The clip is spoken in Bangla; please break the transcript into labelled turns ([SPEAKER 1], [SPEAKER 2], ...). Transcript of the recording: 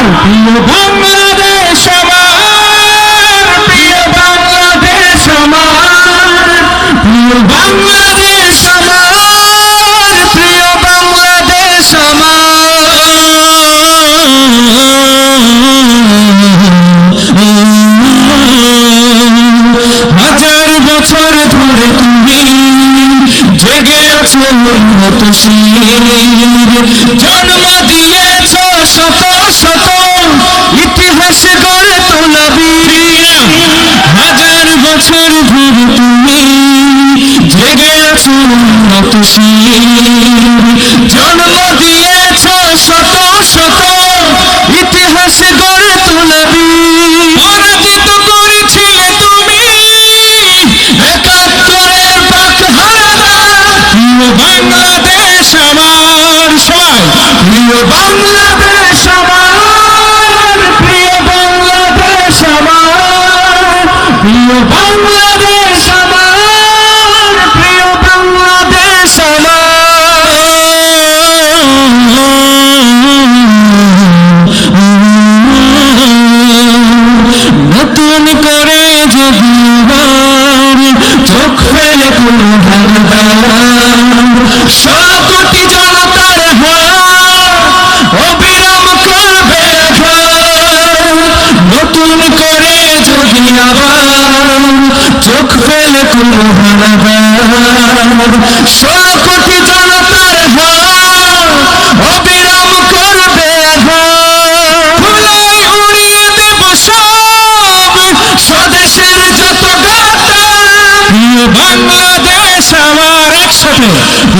[SPEAKER 1] আমার প্রিয় বাংলাদেশ আমার, প্রিয় বাংলাদেশ আমার, প্রিয় বাংলাদেশ আমার, প্রিয় বাংলাদেশ আমার। হাজার বছর ধরে তুমি জেগে আছো মত জন্ম জন্ম দিয়েছ শত শত ইতিহাস গড়ে তোলা বীর পরাজিত করেছিলে তুমি, একাত্তরের পাক হারা বাংলাদেশ আমার, সবাই, প্রিয় বাংলাদেশ আমার, প্রিয় বাংলাদেশ আমার, প্রিয় করে যদি চোখ